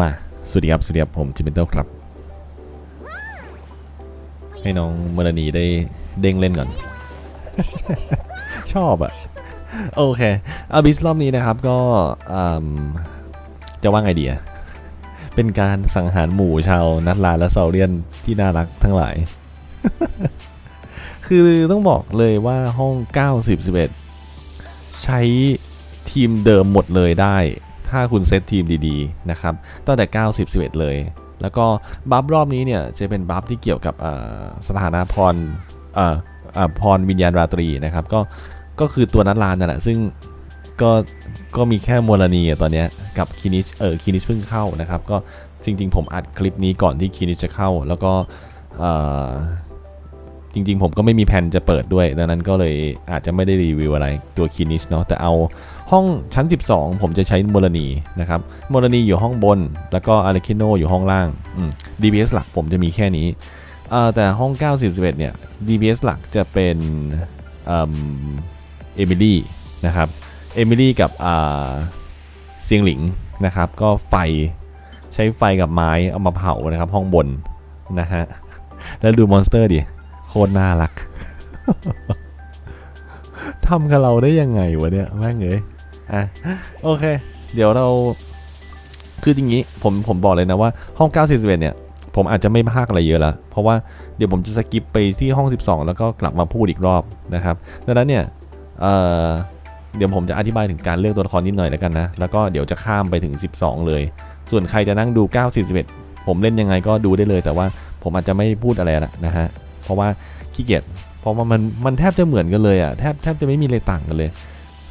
มา สวัสดีครับ สวัสดีครับ ผมจิมเบนเตอร์ครับ ให้น้องเมลานีได้เด้งเล่นก่อน ชอบอะโอเคอาบิสรอบนี้นะครับก็จะว่าไงดีอะเป็นการสังหารหมู่ชาวนัทลาและเซาเรียนที่น่ารักทั้งหลาย คือต้องบอกเลยว่าห้อง 90 11 ใช้ทีมเดิมหมดเลยได้ ถ้าคุณเซตทีมดีๆนะครับตั้งแต่ 90 11 เลย แล้วก็บัฟรอบนี้เนี่ยจะเป็นบัฟที่เกี่ยวกับสถานะพรพรวิญญาณราตรีนะครับก็ก็คือตัวนัดลานนั่นแหละซึ่งก็ก็มีแค่โมลนีอะตอนนี้กับคินิชเออคินิชเพิ่งเข้านะครับก็จริง ๆ ผมอัดคลิปนี้ก่อนที่คินิชจะเข้า แล้วก็ จริง ๆ ผมก็ไม่มีแผนจะเปิดด้วย ดังนั้นก็เลยอาจจะไม่ได้รีวิวอะไรตัวคินิชเนาะแต่เอาห้องชั้น 12 ผมจะใช้โมลานีนะครับโมลานีอยู่ห้องบน แล้วก็อาร์คิโนอยู่ห้องล่างอืม DBS หลักผมจะมีแค่นี้แต่ห้อง 90 11 เนี่ย DBS หลักจะเป็นเอมิลี่นะครับเอมิลี่กับเซียงหลิงนะครับ ก็ไฟใช้ไฟกับไม้เอามาเผานะครับ ห้องบนนะฮะ แล้วดูมอนสเตอร์ดิ คตรน่ารักทำกับเราได้ยังไงวะเนี่ยแม่งเอ้ยอะโอเค เดี๋ยวเราคืออย่างนี้ผมผมบอกเลยนะว่าห้อง 9 4 1 เนี่ย ผมอาจจะไม่พากอะไรเยอะละเพราะว่าเดี๋ยวผมจะสกิปไปที่ห้อง 12 แล้วก็กลับมาพูดอีกรอบนะครับดังนั้นเนี่ยเเดี๋ยวผมจะอธิบายถึงการเลือกตัวละครนิดหน่อยแล้วกันนะ แล้วก็เดี๋ยวจะข้ามไปถึง 12 เลย ส่วนใครจะนั่งดู 9 4 1 ผมเล่นยังไงก็ดูได้เลย แต่ว่าผมอาจจะไม่พูดอะไรละนะฮะ เพราะว่าขี้เกียจเพราะว่ามันมันแทบจะเหมือนกันเลยอะแทบแทบจะไม่มีอะไรต่างกันเลย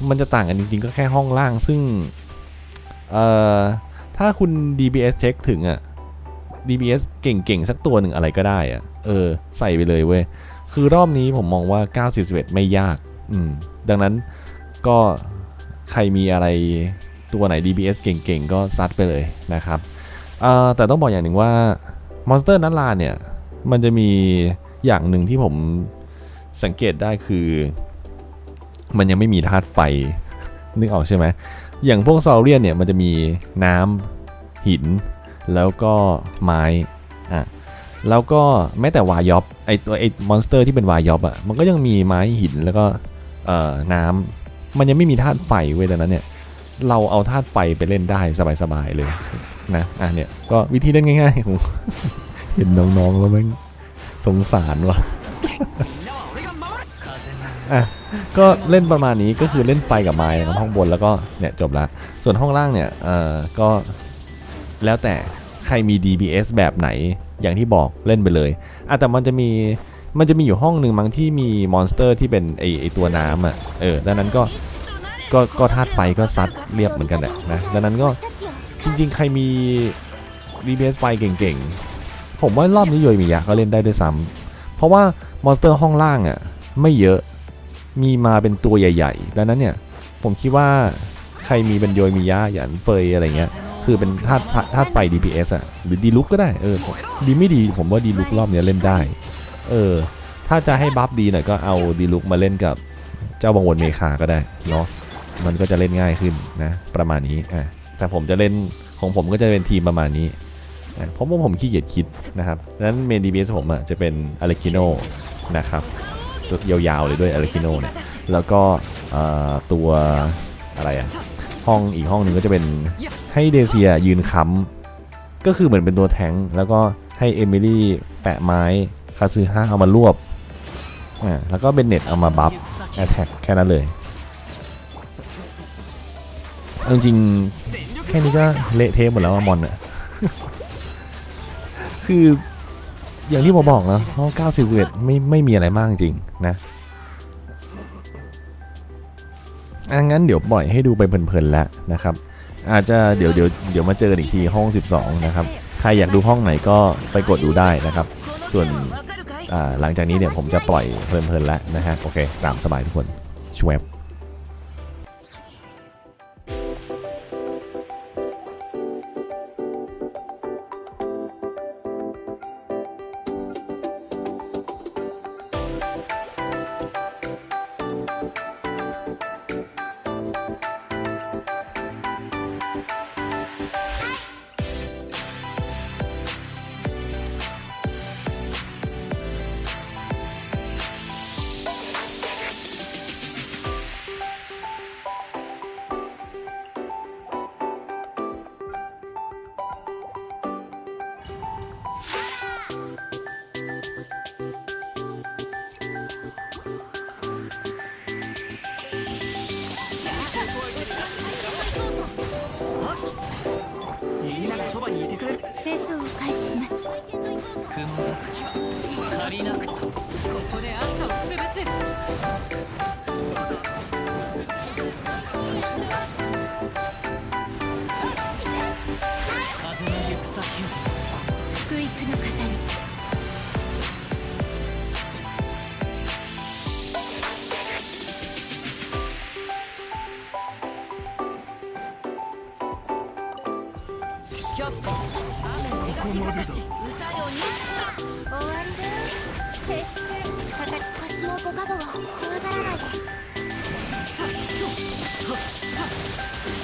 มันจะต่างกันจริงๆก็แค่ห้องล่างซึ่งเอ่อถ้าคุณ DBS เช็คถึงอะ DBS เก่งๆ สักตัวหนึ่งอะไรก็ได้อะเออใส่ไปเลยเว้ยคือรอบนี้ผมมองว่า9 11ไม่ยาก อืม ดังนั้นก็ใครมีอะไรตัวไหน DBS เก่งๆ ก็ซัดไปเลยนะครับ แต่ต้องบอกอย่างหนึ่งว่า Monster นัทลาเนี่ย มันจะมี อย่างหนึ่งที่ผมสังเกตได้คือ มันยังไม่มีธาตุไฟ นึกออกใช่ไหมอย่างพวกซอเรียนเนี่ยมันจะมีน้ำหิน แล้วก็ไม้อะแล้วก็แม้แต่วายอบไอตัวไอมอนสเตอร์ที่เป็นวายอบอะมันก็ยังมีไม้หินแล้วก็เอ่อน้ำมันยังไม่มีธาตุไฟเว้ยดังนั้นเนี่ยเราเอาธาตุไฟไปเล่นได้สบายๆเลยนะอะเนี่ยก็วิธีเล่นง่ายๆผมเห็นน้องๆแล้วแม่ง สงสารวะอะก็เล่นประมาณนี้ก็คือเล่นไฟกับไม้นะครับห้องบนแล้วก็เนี่ยจบละส่วนห้องล่างเนี่ยเอ่อก็แล้วแต่ใครมี DBS แบบไหนอย่างที่บอกเล่นไปเลยอะแต่มันจะมีมันจะมีอยู่ห้องหนึ่งมั้งที่มีมอนสเตอร์ที่เป็นไอไอตัวน้ำอะเออดังนั้นก็ก็ก็ธาตุไฟก็ซัดเรียบเหมือนกันแหละนะดังนั้นก็จริงๆ ใครมี DBS ไฟเก่งๆ ผมว่ารอบนี้โยยมิยะก็เล่นได้ด้วยซ้ำเพราะว่ามอนสเตอร์ห้องล่างอะไม่เยอะมีมาเป็นตัวใหญ่ ๆ ดังนั้นเนี่ยผมคิดว่าใครมีเป็นโยมียะหยันเฟยอะไรเงี้ยคือเป็นธาตุธาตุไฟ DPS อะหรือดีลุกก็ได้เออดีไม่ดีผมว่าดีลุกรอบเนี้ยเล่นได้เออถ้าจะให้บัฟดีหน่อยก็เอาดีลุกมาเล่นกับเจ้าบังวนเมคาก็ได้เนาะมันก็จะเล่นง่ายขึ้นนะประมาณนี้อะแต่ผมจะเล่นของผมก็จะเป็นทีมประมาณนี้ เพราะว่าผมขี้เกียจคิดนะครับดังนั้นเมน DPS ผมอะจะเป็นอเลคิโนนะครับตัวยาวๆเลยด้วยอเลคิโนเนี่ยแล้วก็ตัวอะไรอะห้องอีกห้องหนึ่งก็จะเป็นให้เดเซียยืนค้ำก็คือเหมือนเป็นตัวแทงแล้วก็ให้เอมิลี่แปะไม้คาซึฮะเอามารวบอ่าแล้วก็เบนเน็ตเอามาบัฟแอตแทกแค่นั้นเลยเอาจริงๆแค่นี้ก็เละเทะหมดแล้วอะมอนอะ คืออย่างที่ผมบอกนะห้อง91ไม่ไม่มีอะไรมากจริงๆนะอะงั้นเดี๋ยวปล่อยให้ดูไปเพลินๆแล้วนะครับ อาจจะเดี๋ยวเดี๋ยวเดี๋ยวมาเจอกันอีกทีห้อง 12 นะครับ ใครอยากดูห้องไหนก็ไปกดดูได้นะครับ ส่วนหลังจากนี้เนี่ยผมจะปล่อยเพลินๆแล้วนะฮะ โอเค ตามสบายทุกคนชวบ 清掃を開始します。雲続きは足りなくと。ここであを潰せ。るりこな歌終わりだ決戦かき腰のご加護を怖がらないでハッハッハッ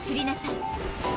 散りなさい。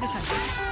的个铲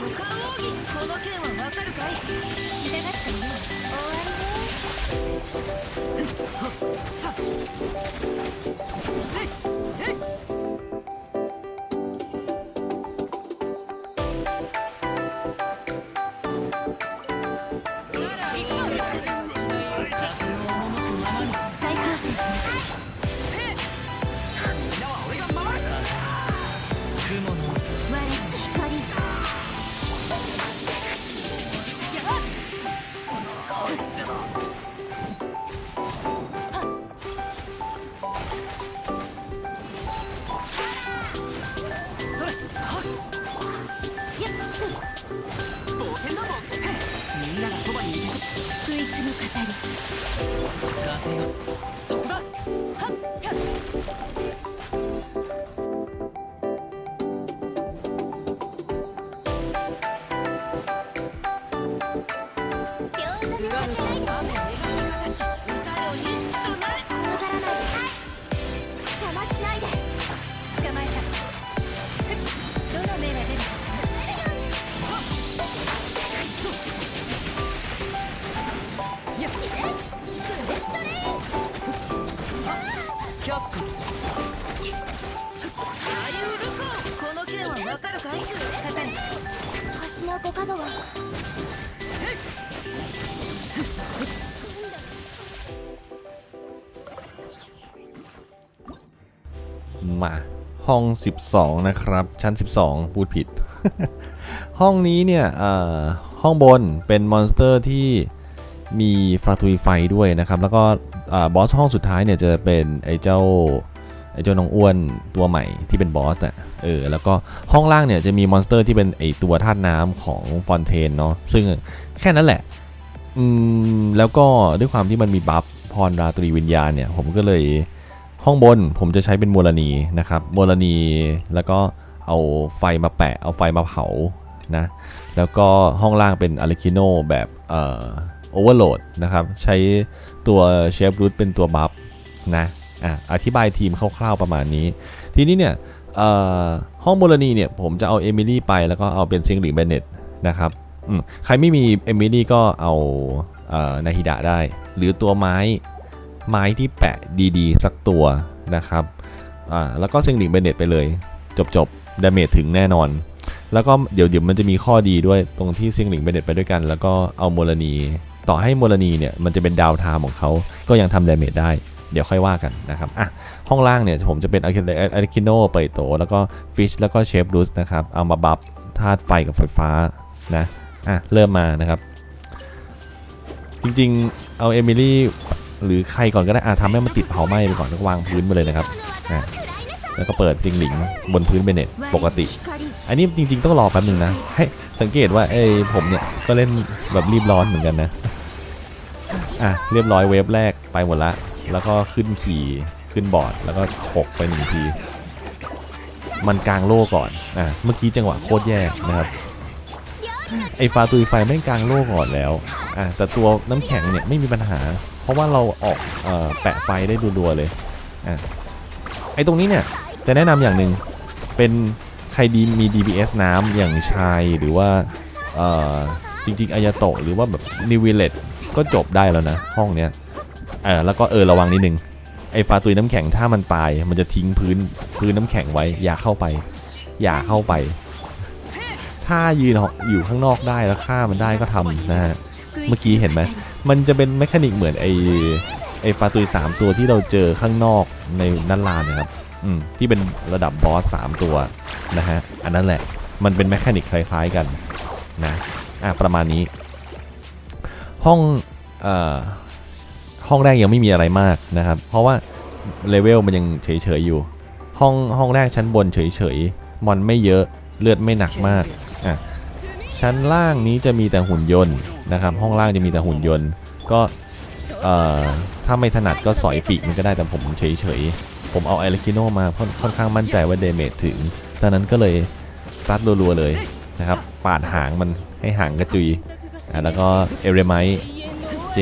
の命この件はわかるかい？痛がっているわ終わりね ห้อง 12 นะครับ ชั้น 12 พูดผิด ห้องนี้เนี่ยห้องบนเป็นมอนสเตอร์ที่มีฟาตุยไฟด้วยนะครับ แล้วก็บอสห้องสุดท้ายเนี่ยจะเป็นไอ้เจ้าไอ้เจ้าน้องอ้วนตัวใหม่ที่เป็นบอสอะเออแล้วก็ห้องล่างเนี่ยจะมีมอนสเตอร์ที่เป็นไอ้ตัวธาตุน้ำของฟอนเทนเนาะซึ่งแค่นั้นแหละอืมแล้วก็ด้วยความที่มันมีบัฟพรราตรีวิญญาณเนี่ย ผมก็เลย ห้องบนผมจะใช้เป็นโมลนีนะครับโมลนีแล้วก็เอาไฟมาแปะ เอาไฟมาเผานะแล้วก็ห้องล่างเป็นอาริคิโนแบบเอ่อโอเวอร์โหลดนะครับ ใช้ตัวเชฟรูทเป็นตัวบัฟนะอะอธิบายทีมคร่าวๆประมาณนี้ ทีนี้เนี่ยเอ่อห้องโมลนีเนี่ยผมจะเอาเอมิลี่ไปแล้วก็เอาเป็นซิงหลิงเบนเน็ตนะครับอืมใครไม่มีเอมิลี่ก็เอาเอ่อนาฮิดะได้ หรือตัวไม้ ไม้ที่แปะดีๆ สักตัวนะครับอ่าแล้วก็เซงหลิงเบเน็ตไปเลย จบจบดาเมจถึงแน่นอน แล้วก็เดี๋ยวเดี๋ยวมันจะมีข้อดีด้วยตรงที่เซงหลิงเบเน็ตไปด้วยกัน แล้วก็เอาโมลนี ต่อให้โมลนีเนี่ยมันจะเป็นดาวไทม์ของเขาก็ยังทำดาเมจได้เดี๋ยวค่อยว่ากันนะครับ อะ ห้องล่างเนี่ยผมจะเป็นอาริคิโนเปโต แล้วก็ฟิช แล้วก็เชฟรูสนะครับ เอามาบัฟธาตุไฟกับไฟฟ้านะ อะ เริ่มมานะครับ จริงๆ เอาเอมิลี่ หรือใครก่อนก็ได้อาทำให้มันติดเผาไหม้ไปก่อนแล้วก็วางพื้นไปเลยนะครับอะแล้วก็เปิดซิงหลิงบนพื้นเบนเน็ตปกติ อันนี้จริง ๆ ต้องรอแป๊บนึงนะ ให้สังเกตว่าไอ้ผมเนี่ยก็เล่นแบบรีบร้อนเหมือนกันนะ อะเรียบร้อยเวฟแรกไปหมดละ แล้วก็ขึ้นขี่ขึ้นบอร์ดแล้วก็ฉกไปหนึ่งที มันกลางโล่ก่อน อะเมื่อกี้จังหวะโคตรแย่นะครับไอ้ฟาตุยไฟไม่กลางโล่ก่อนแล้ว อะแต่ตัวน้ำแข็งเนี่ยไม่มีปัญหา เพราะว่าเราออกออแปะไฟได้รัวๆเลยอะไอ้ตรงนี้เนี่ยจะแนะนำอย่างหนึ่งเป็นใครดีมี DBS น้ำอย่างชายหรือว่าจริงๆอายาโตหรือว่าแบบนิวิเลตก็จบได้แล้วนะ ห้องเนี้ยเออแล้วก็เออระวังนิดนึงไอ้ฟาตุยน้ำแข็งถ้ามันตาย มันจะทิ้งพื้นพื้นน้ำแข็งไว้ อย่าเข้าไป อย่าเข้าไป ถ้ายืนอยู่ข้างนอกได้แล้วฆ่ามันได้ก็ทำนะฮะเมื่อกี้เห็นไหม มันจะเป็นแมคานิกเหมือนไอไอฟาตุยสามตัวที่เราเจอข้างนอกในนันลานนะครับอืมที่เป็นระดับบอส3ตัวนะฮะอันนั้นแหละมันเป็นแมคานิกคล้ายๆกันนะอะประมาณนี้ ห้องเอ่อห้องแรกยังไม่มีอะไรมากนะครับ เพราะว่าเลเวลมันยังเฉยๆอยู่ ห้องห้องแรกชั้นบนเฉยๆมอนไม่เยอะเลือดไม่หนักมากอะ ชั้นล่างนี้จะมีแต่หุ่นยนต์นะครับ ห้องล่างจะมีแต่หุ่นยนต์ ก็ถ้าไม่ถนัดก็สอยปีกมันก็ได้แต่ผมเฉยๆ ผมเอาไอเลกิโนมาค่อนข้างมั่นใจว่าเดเมจถึงตอนนั้นก็เลยซัดรัวๆเลยนะครับ ปาดหางมันให้หางกระจุย แล้วก็เอเรไมเจ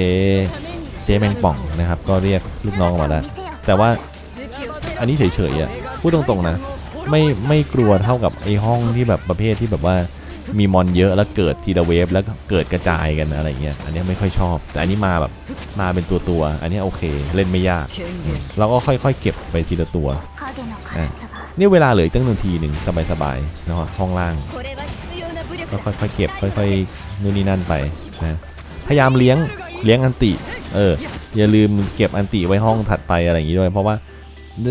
เจแมงป่องนะครับ ก็เรียกลูกน้องออกมาแล้ว แต่ว่าอันนี้เฉยๆอะ พูดตรงๆนะ ไม่ไม่กลัวเท่ากับไอห้องที่แบบประเภทที่แบบว่า มีมอนเยอะแล้วเกิดทีละเวฟแล้วเกิดกระจายกันอะไรเงี้ยอันนี้ไม่ค่อยชอบ แต่อันนี้มาแบบมาเป็นตัวตัวอันนี้โอเคเล่นไม่ยากเราก็ค่อยๆ เก็บไปทีละตัวนี่เวลาเหลืออีกตั้งหนึ่งทีหนึ่งสบายๆนะฮะห้องล่างก็ค่อยๆเก็บค่อยๆนู่นนี่นั่นไปนะพยายามเลี้ยงเลี้ยงอันติเอออย่าลืมเก็บอันติไว้ห้องถัดไปอะไรอย่างงี้ด้วย เพราะว่า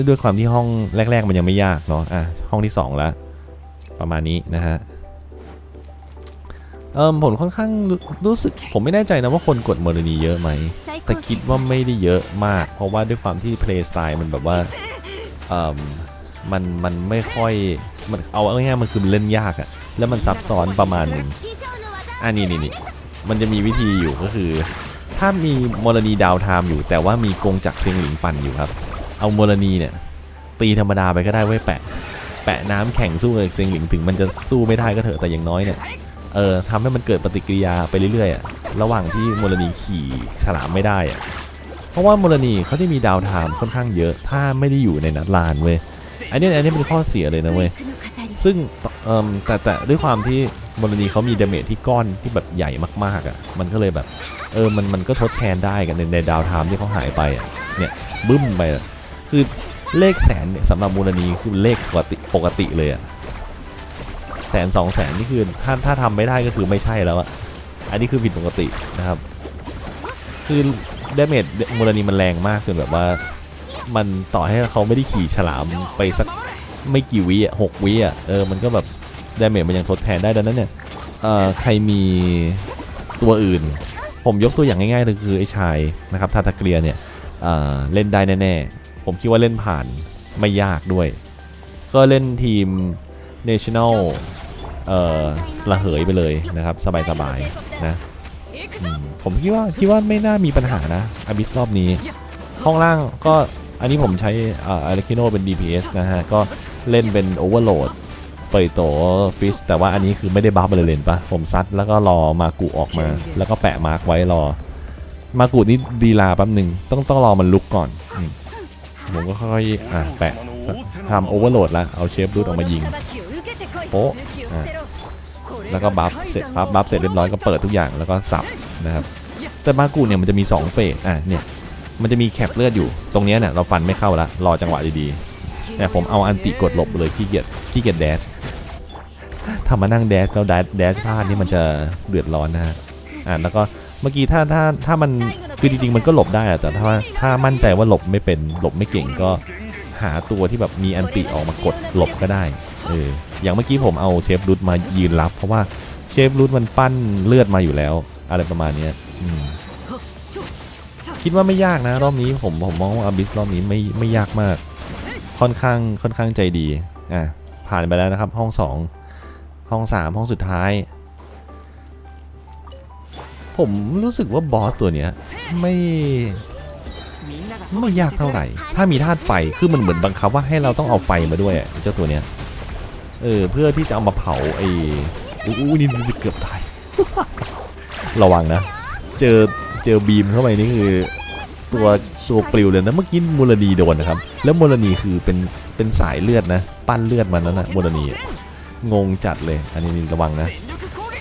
ด้วยความที่ห้องแรก ๆ มันยังไม่ยากเนาะอะห้องที่2แล้วประมาณนี้นะฮะ เออผลค่อนข้างรู้สึกผมไม่แน่ใจนะว่าคนกดเมอร์นีเยอะไหม แต่คิดว่าไม่ได้เยอะมาก เพราะว่าด้วยความที่เพลย์สไตล์มันแบบว่าเออมันมันไม่ค่อยมันเอาง่ายๆมันคือเล่นยากอะแล้วมันซับซ้อนประมาณนึงอันนี้นี่นี่มันจะมีวิธีอยู่ก็คือ ถ้ามีมอร์นีดาวไทม์อยู่ แต่ว่ามีกงจักรเซียงหลิงปั่นอยู่ครับ เอามอร์นีเนี่ยตีธรรมดาไปก็ได้ไว้แปะ แปะน้ำแข็งสู้กับเซียงหลิงถึงมันจะสู้ไม่ได้ก็เถอะแต่อย่างน้อยเนี่ย เออทำให้มันเกิดปฏิกิริยาไปเรื่อยๆ ระหว่างที่มรณีขี่ฉลามไม่ได้อะเพราะว่ามรณีเขาจะมีดาวไามค่อนข้างเยอะ ถ้าไม่ได้อยู่ในนัดลานเว้ยอันนี้อันนี้เป็นข้อเสียเลยนะเว้ยซึ่งเออแต่แต่ด้วยความที่มรณีเขามีเดเมจที่ก้อนที่แบบใหญ่มากๆอะ่ะมันก็เลยแบบเออมันมันก็ทดแทนได้กันในในดาวไามที่เขาหายไปอะเนี่ยบึ้มไปคือเลขแสนเนี่ยสำหรับมูลนีคือเลขปกติปกติเลยอะ่ะ แสนสองแสนนี่คือถ้าถ้าทำไม่ได้ก็คือไม่ใช่แล้วอะอันนี้คือผิดปกตินะครับ คือเดเมจมูลนีมันแรงมากจนแบบว่า มันต่อให้เขาไม่ได้ขี่ฉลามไปสักไม่กี่วิอะหกวิอะเออมันก็แบบเดเมจมันยังทดแทนได้ดังนั้นเนี่ยเอ่อใครมีตัวอื่น ผมยกตัวอย่างง่ายๆเลยคือไอ้ชายนะครับทาตาเกลียเนี่ยเอ่อเล่นได้แน่ๆ ผมคิดว่าเล่นผ่านไม่ยากด้วย ก็เล่นทีม National เอ่อระเหยไปเลยนะครับ สบายๆนะผมคิดว่าคิดว่าไม่น่ามีปัญหานะอ b ิสรอบนี้ ห้องล่างก็อันนี้ผมใช้อ่าอาร์คิโนเป็น DPS นะฮะ ก็เล่นเป็นโอเวอร์โหลดเปิดโตฟิชแต่ว่าอันนี้คือไม่ได้บัฟอะไรเลยปะผมซัดแล้วก็รอมากุออกมา แล้วก็แปะมาร์กไว้รอ มากุนี่ดีลาแป๊บหนึ่งต้องต้องรอมันลุกก่อน ผมก็ค่อยๆอะแปะทำโอเวอร์โหลดล้วเอาเชฟรูดออกมายิง โป๊ะอะแล้วก็บัฟเสร็จปั๊บบัฟเสร็จเรียบร้อยก็เปิดทุกอย่างแล้วก็สับนะครับแต่มากุเนี่ยมันจะมี2เฟสอะเนี่ยมันจะมีแคปเลือดอยู่ตรงเนี้ยเนี่ยเราฟันไม่เข้าละรอจังหวะดีๆแต่ผมเอาอันติกดหลบเลยขี้เกียจขี้เกียจแดชถ้ามานั่งแดชแล้วแดชแดชพลาดนี่มันจะเดือดร้อนนะฮะอะแล้วก็เมื่อกี้ถ้าถ้าถ้ามันคือจริงๆมันก็หลบได้อะแต่ถ้าถ้ามั่นใจว่าหลบไม่เป็นหลบไม่เก่งก็หาตัวที่แบบมีอันติออกมากดหลบก็ได้ เอออย่างเมื่อกี้ผมเอาเชฟรุทมายืนรับ เพราะว่าเชฟรุทมันปั้นเลือดมาอยู่แล้ว อะไรประมาณนี้คิดว่าไม่ยากนะ รอบนี้ผมผมมองว่าอาบิสรอบนี้ไม่ไม่ยากมาก ค่อนข้างค่อนข้างใจดีอะผ่านไปแล้วนะครับ ห้อง 2 ห้อง 3 ห้องสุดท้าย ผมรู้สึกว่าบอสตัวเนี้ยไม่ไม่ยากเท่าไหร่ ถ้ามีธาตุไฟ คือมันเหมือนบังคับว่าให้เราต้องเอาไฟมาด้วยเจ้าตัวเนี้ย เออเพื่อที่จะเอามาเผาไอ้อู้นี่เกือบตาย ระวังนะ เจอเจอบีมเข้าไปนี่คือ ตัวตัวปลิวเลยนะเมื่อกี้มูลนีโดนนะครับ แล้วมูลนีคือเป็นเป็นสายเลือดนะ ปั้นเลือดมันนั่นนะมูลนีงงจัดเลย อันนี้ระวังนะ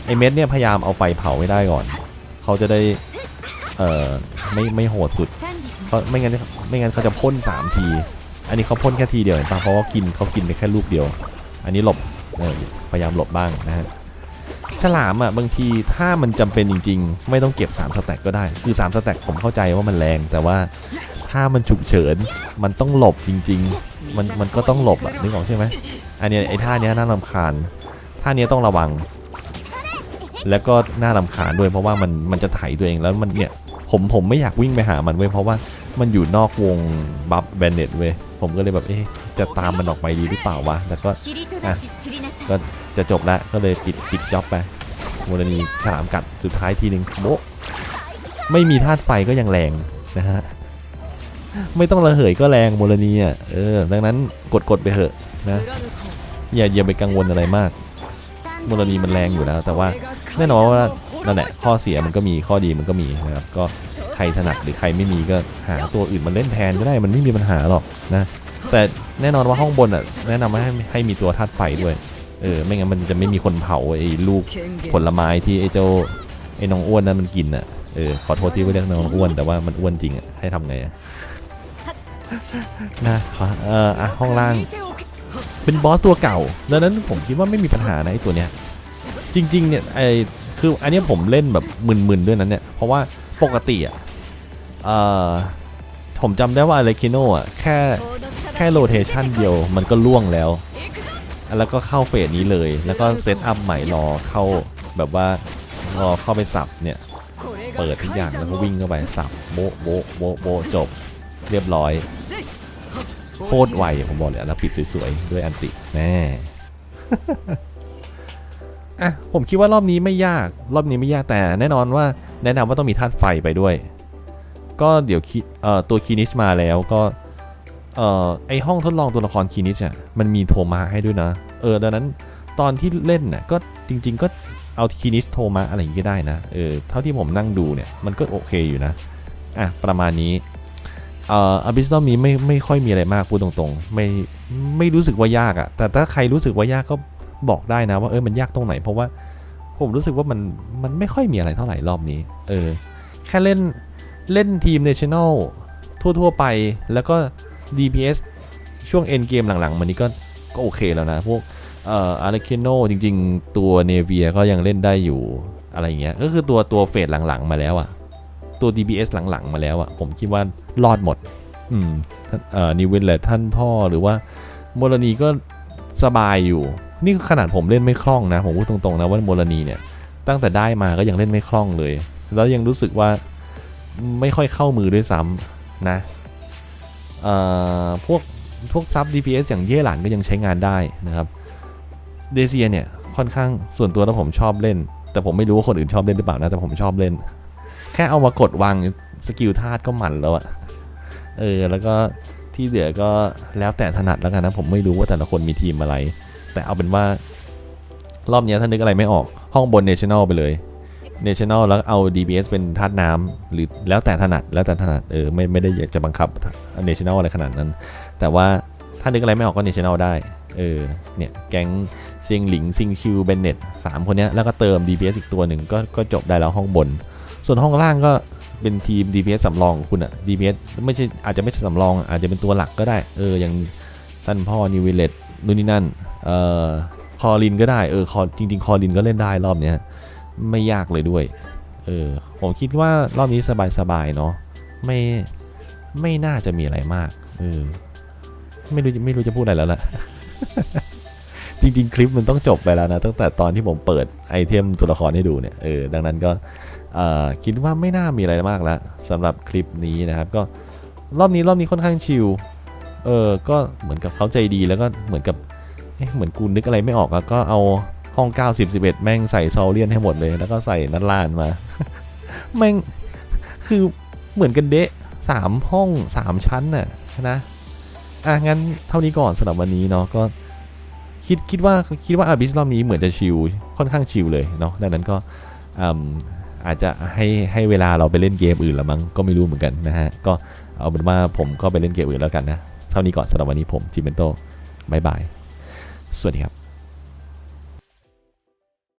ไอเม็ดเนี่ยพยายามเอาไฟเผาไม่ได้ก่อน เขาจะได้เออไม่ไม่โหดสุด เพราะไม่งั้นไม่งั้นเขาจะพ่น3ที อันนี้เขาพ่นแค่ทีเดียวเห็นปะเพราะว่ากินเขากินไปแค่ลูกเดียว อันนี้หลบพยายามหลบบ้างนะฮะฉลามอะบางทีถ้ามันจำเป็นจริง ๆ ไม่ต้องเก็บ3สแต็กก็ได้ คือ3สแต็กผมเข้าใจว่ามันแรง แต่ว่าถ้ามันฉุกเฉินมันต้องหลบจริง ๆ มันมันก็ต้องหลบอะนึกออกใช่ไหมอันนี้ไอ้ท่าเนี้ยน่ารำคาญท่าเนี้ยต้องระวัง แล้วก็น่ารำคาญด้วยเพราะว่ามันมันจะไถตัวเองแล้วมันเนี่ยผมผมไม่อยากวิ่งไปหามันเว้ยเพราะว่ามันอยู่นอกวงบัฟแบนเน็ตเว้ย ผมก็เลยแบบเอ๊ะจะตามมันออกไปดีหรือเปล่าวะแล้วก็อะก็จะจบแล้วก็เลยปิดปิดจ็อบไปโมโนนีฉลามกัดสุดท้ายทีหนึ่งโบไม่มีธาตุไฟก็ยังแรงนะฮะไม่ต้องระเหยก็แรงโมโนนีอะเออดังนั้นกดกดไปเถอะนะอย่าอย่าไปกังวลอะไรมากโมโนนีมันแรงอยู่แล้ว แต่ว่าแน่นอนว่านั่นแหละข้อเสียมันก็มีข้อดีมันก็มีนะครับก็ รถนัดหรือใครไม่มีก็หาตัวอื่นมาเล่นแทนก็ได้มันไม่มีปัญหาหรอกนะแต่แน่นอนว่าห้องบนอะแนะนำให้ให้มีตัวธาตุไฟด้วยเออไม่งั้นมันจะไม่มีคนเผาไอ้ลูกผลไม้ที่ไอ้เจ้าไอ้น้องอ้วนนั้นมันกินอะเออขอโทษที่ไม่เรียกน้องอ้วนแต่ว่ามันอ้วนจริงอะให้ทำไงอะนะเอออะห้องล่างเป็นบอสตัวเก่าดังนั้นผมคิดว่าไม่มีปัญหานะไอ้ตัวเนี้ยจริงๆเนี่ยไอ้คืออันนี้ผมเล่นแบบมึนๆด้วยนั้นเนี่ยเพราะว่าปกติอะ เออผมจำได้ว่าอเลคิโนอะแค่แค่โรเทชันเดียวมันก็ล่วงแล้ว แล้วก็เข้าเฟสนี้เลย แล้วก็เซตอัพใหม่รอเข้าแบบว่ารอเข้าไปสับเนี่ย เปิดทุกอย่างแล้วก็วิ่งเข้าไปสับโบโบโบโบจบเรียบร้อย โคตรไวผมบอกเลยแล้วปิดสวยๆ ด้วยอันติแน่อะผมคิดว่ารอบนี้ไม่ยากรอบนี้ไม่ยากแต่แน่นอนว่าแนะนำว่าต้องมีธาตุไฟไปด้วย ก็เดี๋ยวคิเอ่อตัวคีนิชมาแล้วก็เอ่อไอห้องทดลองตัวละครคีนิชอะมันมีโทมาให้ด้วยนะ เออดังนั้นตอนที่เล่นน่ะก็จริง ๆ ก็เอาคีนิชโทมาอะไรอย่างงี้ก็ได้นะ เออเท่าที่ผมนั่งดูเนี่ยมันก็โอเคอยู่นะ อะ ประมาณนี้เอ่ออบิสตอมนี้ไม่ไม่ค่อยมีอะไรมากพูดตรงๆ ไม่ไม่รู้สึกว่ายากอะ่ะแต่ถ้าใครรู้สึกว่ายากก็บอกได้นะว่าเออมันยากตรงไหน เพราะว่าผมรู้สึกว่ามันมันไม่ค่อยมีอะไรเท่าไหร่รอบนี้ เออ แค่เล่น เล่นทีมเนชั่นแนลทั่ว ๆ ไปแล้วก็ DPS ช่วง end เกมหลัง ๆ มันนี้ก็ก็โอเคแล้วนะ พวกเอ่ออาร์เคโนจริง ๆ ตัวเนเวียก็ยังเล่นได้อยู่อะไรอย่างเงี้ย ก็คือตัวตัวเฟสหลัง ๆ มาแล้วอะตัว DPS หลัง ๆ มาแล้วอะผมคิดว่ารอดหมด อืมท่านเอ่อนิวเวนเลท่านพ่อหรือว่าโมลนีก็สบายอยู่ นี่ขนาดผมเล่นไม่คล่องนะ ผมพูดตรงๆนะว่าโมลนีเนี่ย ตั้งแต่ได้มาก็ยังเล่นไม่คล่องเลย แล้วยังรู้สึกว่า ไม่ค่อยเข้ามือด้วยซ้ำนะพวกพวกซับ DPS อย่างเย่หลานก็ยังใช้งานได้นะครับเดเซียเนี่ยค่อนข้างส่วนตัวแล้วผมชอบเล่น แต่ผมไม่รู้ว่าคนอื่นชอบเล่นหรือเปล่านะแต่ผมชอบเล่น แค่เอามากดวางสกิลธาตุก็หมันแล้วอะเออแล้วก็ที่เหลือก็แล้วแต่ถนัดแล้วกันนะผมไม่รู้ว่าแต่ละคนมีทีมอะไร แต่เอาเป็นว่ารอบนี้ยถ้านึกอะไรไม่ออกห้องบน National ไปเลย National แล้วเอา DPS เป็นธาตุน้ำหรือแล้วแต่ถนัดแล้วแต่ถนัดเออไม่ไม่ได้อยากจะบังคับ National อะไรขนาดนั้น แต่ว่าถ้านึกอะไรไม่ออกก็ National ได้เออเนี่ยแก๊งซียงหลิงซิงชิวเบนเน็ตสามคนเนี้ยแล้วก็เติม DPS อีกตัวหนึ่งก็ก็จบได้แล้วห้องบน ส่วนห้องล่างก็เป็นทีม DPS สำรองของคุณอะ DPS ไม่ใช่อาจจะไม่ใช่สำรอง อาจจะเป็นตัวหลักก็ได้ เอออย่างท่านพ่อนิวเวเลตนู่นนี่นั่นเอ่อคอรินก็ได้เออคอจริงๆ คอรินก็เล่นได้รอบเนี้ย ไม่ยากเลยด้วย เออ ผมคิดว่ารอบนี้สบายๆเนาะ ไม่ ไม่น่าจะมีอะไรมาก เออ ไม่รู้ไม่รู้จะพูดอะไรแล้วล่ะ จริง ๆ คลิปมันต้องจบไปแล้วนะ ตั้งแต่ตอนที่ผมเปิดไอเทมตัวละครให้ดูเนี่ย เออ ดังนั้นก็อ่อคิดว่าไม่น่ามีอะไรมากแล้วสำหรับคลิปนี้นะครับ ก็รอบนี้รอบนี้ค่อนข้างชิล เออ ก็เหมือนกับเขาใจดีแล้วก็เหมือนกับเอ๊ะเหมือนกูนึกอะไรไม่ออกอะก็เอา ห้อง90 11 แม่งใส่ซอลเลียนให้หมดเลย แล้วก็ใส่นัดลานมา แม่งคือเหมือนกันเดะสามห้องสามชั้นน่ะนะอะงั้นเท่านี้ก่อนสำหรับวันนี้เนาะก็คิดคิดว่าคิดว่าอาบิสรอบนี้เหมือนจะชิลค่อนข้างชิลเลยเนาะดังนั้นก็อาจจะให้ให้เวลาเราไปเล่นเกมอื่นละมั้งก็ไม่รู้เหมือนกันนะฮะก็เอาเป็นว่าผมก็ไปเล่นเกมอื่นแล้วกันนะเท่านี้ก่อนสำหรับวันนี้ผมจิมเมนโตบายบายสวัสดีครับ